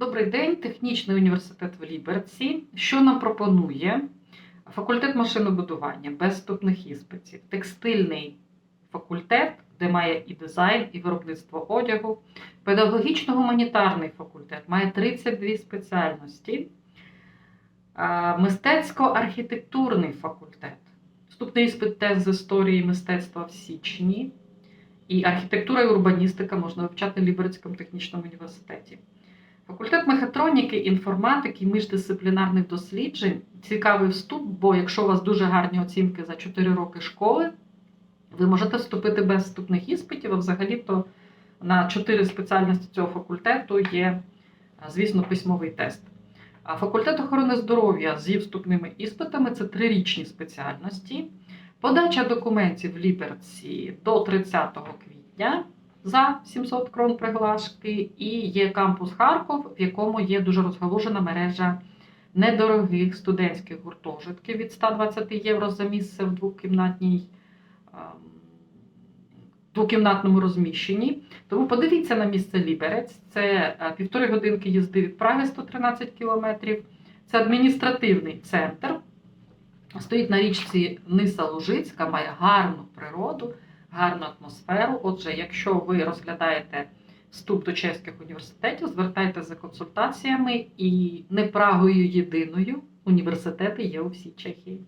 Добрий день, технічний університет в Ліберці. Що нам пропонує? Факультет машинобудування без вступних іспитів, текстильний факультет, де має і дизайн, і виробництво одягу, педагогічно-гуманітарний факультет має 32 спеціальності, мистецько-архітектурний факультет. Вступний іспит тест з історії мистецтва в січні. І архітектура і урбаністика можна вивчати в Ліберецькому технічному університеті. Факультет мехатроніки, інформатики, міждисциплінарних досліджень цікавий вступ, бо якщо у вас дуже гарні оцінки за 4 роки школи, ви можете вступити без вступних іспитів, а взагалі-то на 4 спеціальності цього факультету є, звісно, письмовий тест. А Факультет охорони здоров'я з її вступними іспитами це трирічні спеціальності. Подача документів в Ліберці до 30 квітня за 700 крон приглашки, і є кампус Харков, в якому є дуже розгалужена мережа недорогих студентських гуртожитків від 120 євро за місце в двокімнатній. ем, Двокімнатному розміщенні. Тому подивіться на місце Ліберець. Це е, півтори годинки їзди від Праги 113 кілометрів. Це адміністративний центр. Стоїть на річці Ниса Лужицька, має гарну природу, гарну атмосферу. Отже, якщо ви розглядаєте вступ до чеських університетів, звертайтеся за консультаціями і не Прагою єдиною університети є у всій Чехії.